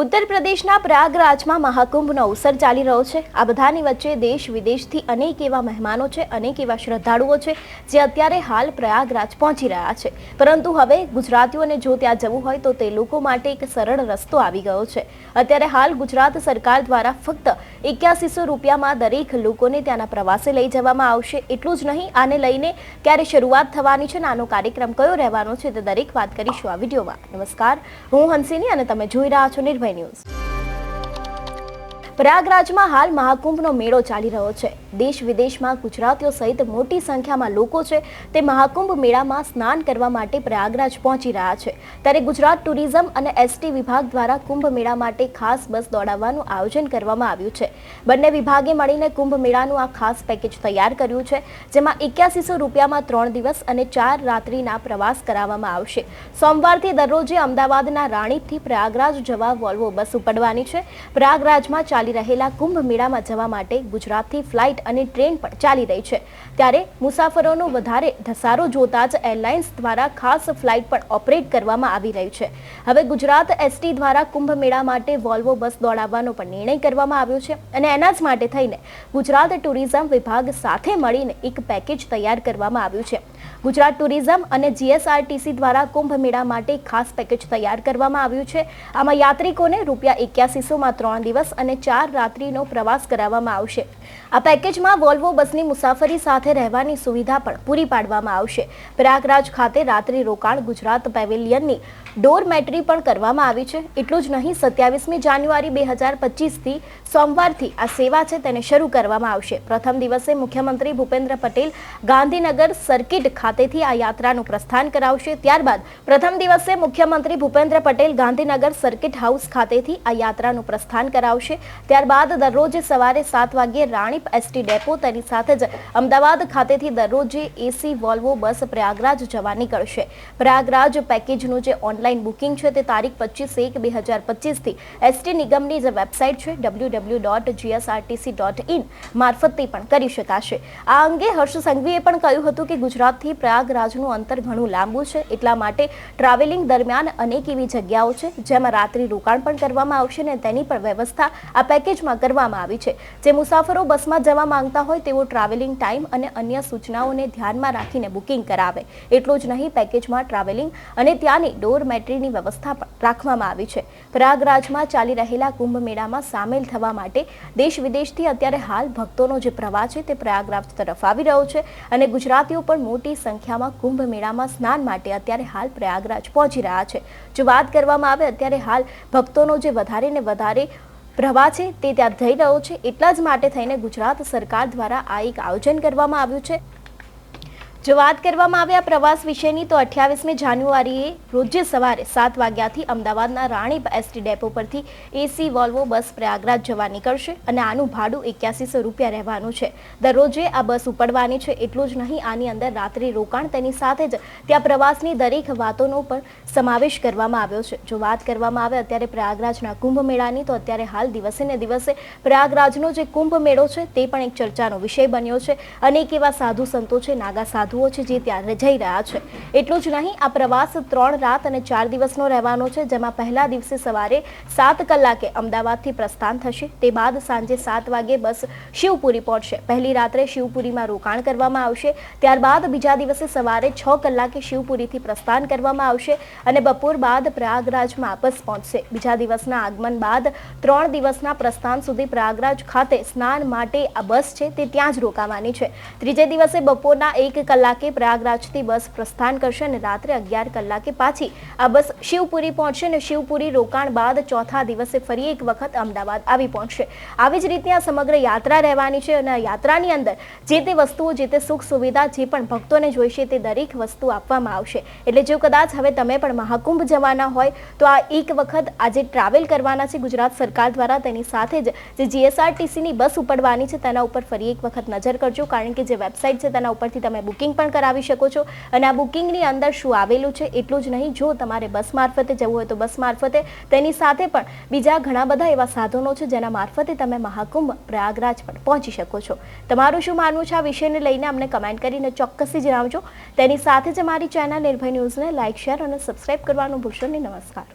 ઉત્તર પ્રદેશના પ્રયાગરાજમાં મહાકુંભનો અવસર ચાલી રહ્યો છે. આ બધાની વચ્ચે દેશ વિદેશથી અનેક એવા મહેમાનો છે, અનેક એવા શ્રદ્ધાળુઓ છે, જે અત્યારે હાલ પ્રયાગરાજ પહોંચી રહ્યા છે. પરંતુ હવે ગુજરાતીઓને જો ત્યાં જવું હોય તો તે લોકો માટે એક સરળ રસ્તો આવી ગયો છે. અત્યારે હાલ ગુજરાત સરકાર દ્વારા ફક્ત એક્યાસીસો રૂપિયામાં દરેક લોકોને ત્યાંના પ્રવાસે લઈ જવામાં આવશે. એટલું જ નહીં, આને લઈને ક્યારે શરૂઆત થવાની છે આનો કાર્યક્રમ કયો રહેવાનો છે, તે દરેક વાત કરીશું આ વિડીયોમાં. નમસ્કાર, હું હંસિની અને તમે જોઈ રહ્યા છો નિર્ભય venues. પ્રયાગરાજમાં હાલ મહાકુંભનો મેળો ચાલી રહ્યો છે. દેશ વિદેશમાં ગુજરાતીઓ સહિત મોટી સંખ્યામાં લોકો છે તે મહાકુંભ મેળામાં સ્નાન કરવા માટે પ્રયાગરાજ પહોંચી રહ્યા છે. ત્યારે ગુજરાત ટુરિઝમ અને એસટી વિભાગ દ્વારા કુંભ મેળા માટે ખાસ બસ દોડાવવાનું આયોજન કરવામાં આવ્યું છે. બંને વિભાગે મળીને કુંભ મેળાનું આ ખાસ પેકેજ તૈયાર કર્યું છે, જેમાં એક્યાસીસો રૂપિયામાં ત્રણ દિવસ અને ચાર રાત્રિના પ્રવાસ કરાવવામાં આવશે. સોમવારથી દરરોજે અમદાવાદના રાણીપથી પ્રયાગરાજ જવા વોલ્વો બસ ઉપડવાની છે. પ્રયાગરાજમાં ચાલી રહેલા કુંભ મેળામાં જવા માટે ગુજરાતથી ફ્લાઇટ અને ટ્રેન પણ ચાલી રહી છે. ત્યારે મુસાફરોનો વધારે ધસારો જોતા જ એરલાઇન્સ દ્વારા ખાસ ફ્લાઇટ પણ ઓપરેટ કરવામાં આવી રહી છે. હવે ગુજરાત એસટી દ્વારા કુંભ મેળા માટે વોલ્વો બસ દોડાવવાનો પણ નિર્ણય કરવામાં આવ્યો છે અને એના જ માટે થઈને ગુજરાત ટુરિઝમ વિભાગ સાથે મળીને એક પેકેજ તૈયાર કરવામાં આવ્યું છે. ગુજરાત ટુરિઝમ અને જીએસઆરટીસી દ્વારા કુંભ મેળા માટે ખાસ પેકેજ તૈયાર કરવામાં આવ્યું છે. આમાં યાત્રિકોને રૂપિયા એક્યાસીસોમાં ત્રણ દિવસ અને ચાર રાત્રિનો પ્રવાસ કરાવવામાં આવશે. આ પેકેજમાં વોલ્વો બસની મુસાફરી સાથે રહેવાની સુવિધા પણ પૂરી પાડવામાં આવશે. પ્રયાગરાજ ખાતે રાત્રિ રોકાણ ગુજરાત પેવેલિયનની ડોરમેટ્રી પણ કરવામાં આવી છે. એટલું જ નહીં, સત્યાવીસમી જાન્યુઆરી બે હજાર પચીસથી સોમવારથી આ સેવા છે તેને શરૂ કરવામાં આવશે. પ્રથમ દિવસે મુખ્યમંત્રી ભૂપેન્દ્ર પટેલ ગાંધીનગર સર્કિટ ખાતેથી આ યાત્રાનું પ્રસ્થાન કરાવશે. ત્યારબાદ પ્રથમ દિવસે મુખ્યમંત્રી ભૂપેન્દ્ર પટેલ ગાંધીનગર સર્કિટ હાઉસ ખાતેથી આ યાત્રાનું પ્રસ્થાન કરાવશે. ત્યારબાદ દરરોજ સવારે સાત વાગ્યે રાણીપ એસટી ડેપો તેની સાથે જ અમદાવાદ ખાતેથી દરરોજે એસી, વોલ્વો બસ પ્રયાગરાજ જવા નીકળશે. પ્રયાગરાજ પેકેજનું જે ઓનલાઈન બુકિંગ છે તે તારીખ પચીસ એક બે હજાર પચીસથી એસટી નિગમની જે વેબસાઇટ છે W W dot GSRTC dot in મારફતે પણ કરી શકાશે. આ અંગે હર્ષ સંઘવીએ પણ કહ્યું હતું કે ગુજરાતથી પ્રયાગરાજનું અંતર ઘણું લાંબુ છે, એટલા માટે ટ્રાવેલિંગ દરમિયાન અનેક એવી જગ્યાઓ છે જેમાં રાત્રિ રોકાણ પણ કરવામાં આવશે અને તેની પણ વ્યવસ્થા આ પેકેજમાં કરવામાં આવી છે. જે મુસાફરો બસમાં જવા માંગતા હોય તેવો ટ્રાવેલિંગ ટાઈમ અને અન્ય સૂચનાઓને ધ્યાનમાં રાખીને બુકિંગ કરાવે. એટલું જ નહીં પેકેજમાં ટ્રાવેલિંગ અને ત્યાંની ડોરમેટ્રીની વ્યવસ્થા પણ રાખવામાં આવી છે. પ્રયાગરાજમાં ચાલી રહેલા કુંભ મેળામાં સામેલ થવા માટે દેશ વિદેશથી અત્યારે હાલ ભક્તોનો જે પ્રવાહ છે તે પ્રયાગરાજ તરફ આવી રહ્યો છે અને ગુજરાતીઓ પણ મોટી સંખ્યામાં કુંભ મેળામાં સ્નાન માટે અત્યારે હાલ પ્રયાગરાજ પહોંચી રહ્યા છે. જો વાત કરવામાં આવે, અત્યારે હાલ ભક્તોનો જે વધારે ને વધારે પ્રવાહ છે, તે ત્યાં થઈ રહ્યો છે. એટલા જ માટે થઈને ગુજરાત સરકાર દ્વારા આ એક આયોજન કરવામાં આવ્યું છે. જો વાત કરવામાં આવે આ પ્રવાસ વિશેની, તો અઠ્યાવીસમી જાન્યુઆરીએ રોજે સવારે સાત વાગ્યાથી અમદાવાદના રાણીપ એસટી ડેપો પરથી એસી, વોલ્વો બસ પ્રયાગરાજ જવા નીકળશે અને આનું ભાડું એક્યાસીસો રૂપિયા રહેવાનું છે. દરરોજે આ બસ ઉપડવાની છે, એટલું જ નહીં, આની અંદર રાત્રિ રોકાણ તેની સાથે જ ત્યાં પ્રવાસની દરેક વાતોનો પણ સમાવેશ કરવામાં આવ્યો છે. જો વાત કરવામાં આવે અત્યારે પ્રયાગરાજના કુંભ મેળાની, તો અત્યારે હાલ દિવસે ને દિવસે પ્રયાગરાજનો જે કુંભ મેળો છે, તે પણ એક ચર્ચાનો વિષય બન્યો છે. અનેક એવા સાધુ સંતો છે, નાગા સાધુઓ છે જે ત્યાં જઈ રહ્યા છે. એટલું જ નહીં, આ પ્રવાસ ત્રણ રાત અને ચાર દિવસનો રહેવાનો છે, જેમાં પહેલા દિવસે સવારે સાત કલાકે અમદાવાદથી પ્રસ્થાન થશે. તે બાદ સાંજે સાત વાગે બસ શિવપુરી પહોંચશે. પહેલી રાત્રે શિવપુરીમાં રોકાણ કરવામાં આવશે. ત્યારબાદ બીજા દિવસે સવારે છ કલાકે શિવપુરીથી પ્રસ્થાન કરવામાં આવશે અને બપોર બાદ પ્રયાગરાજમાં બસ પહોંચશે. બીજા દિવસના આગમન બાદ ત્રણ દિવસના પ્રસ્થાન સુધી પ્રયાગરાજ ખાતે સ્નાન માટે આ બસ છે, તે ત્યાં જ રોકાવાની છે. ત્રીજે દિવસે બપોરના એક કલાકે પ્રયાગરાજથી બસ પ્રસ્થાન કરશે અને રાત્રે અગિયાર કલાકે પાછી આ બસ શિવપુરી પહોંચશે અને શિવપુરી રોકાણ બાદ ચોથા દિવસે ફરી એક વખત અમદાવાદ આવી પહોંચશે. આવી જ રીતે આ સમગ્ર યાત્રા રહેવાની છે અને યાત્રાની અંદર જે તે વસ્તુઓ, જે તે સુખ સુવિધા, જે પણ ભક્તોને જોઈશે તે દરેક વસ્તુ આપવામાં આવશે. એટલે જો કદાચ હવે તમે પણ મહાકુંભ જવાના હોય, તો આ એક વખત આજે ટ્રાવેલ કરવાના છે ગુજરાત સરકાર દ્વારા. તેની સાથે જ જે જીએસઆરટીસીની બસ ઉપડવાની છે, તેના ઉપર ફરી એક વખત નજર કરજો. કારણ કે જે વેબસાઇટ છે, તેના ઉપરથી તમે બુકિંગ પણ કરાવી શકો છો. અને આ બુકિંગની અંદર શું આવેલું છે એટલું જ નહીં. જો તમારે બસ મારફતે જવું હોય તો બસ મારફતે. તેની સાથે પણ બીજા ઘણા બધા એવા સાધનો છે જેના મારફતે તમે મહાકુંભ પ્રયાગરાજ પણ પહોંચી શકો છો. તમારું શું માનવું છે આ વિષયને લઈને અમને કમેન્ટ કરીને ચોક્કસથી જણાવજો. તેની સાથે જ અમારી ચેનલ નિર્ભય ન્યૂઝને લાઇક શેર અને સબસ્ક્રાઇબ કરવાનું ભૂલશો નહીં. નમસ્કાર.